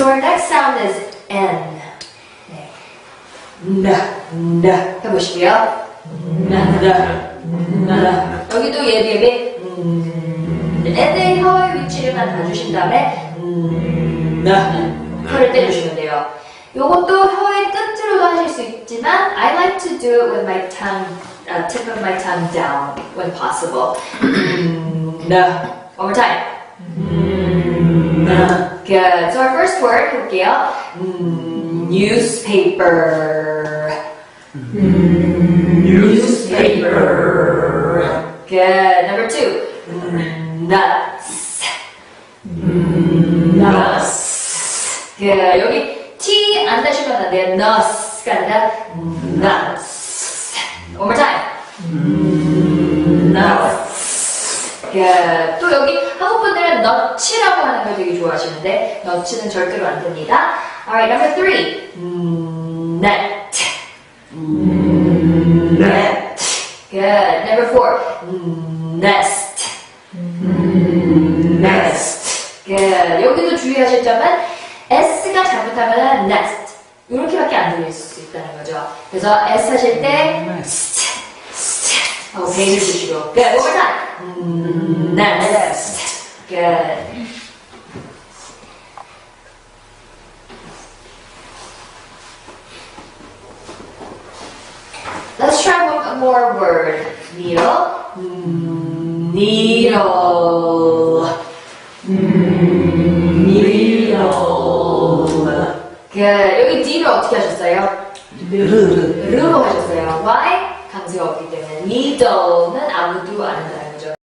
So our next sound is N. 네. 나, 나. 해보시고요. 나, 나, 나. 여기도 비비. 음, N의 혀의 위치를만 봐주신 다음에 음, 나. 혀를 때려주시면 돼요. 요것도 혀의 끝으로도 하실 수 있지만 I like to do it with my tongue, uh, tip of my tongue down when possible. 음, 나. One more time. 음, 나. Good. So our first word 볼게요. 음, newspaper. Newspaper. Good. Number two. Mm, Nuts. Nuts. Good. 여기 T 안 다시면 안 돼요. Nuts가 아니라 nuts. One more time. Good. 또 여기 한국 분들은 nut이라고 하는 걸 되게 좋아하시는데 nut는 절대로 안 됩니다. Alright, number three. Mm, net. Net. Good. Number four. Nest. Nest. Good. 여기도 주의하실 점은 S가 잘못하면 nest. 이렇게밖에 안 들릴 수 있다는 거죠. 그래서 S 하실 때 st, st 하고 베이를 주시고. Good. One more time. Nest. Good. Let's try one more word. Needle. Mm, Needle. Mm, Needle. Good. 여기 D를 어떻게 하셨어요? 르로 하셨어요. Why? 없기 때문에. Needle는 아무도 안 한다.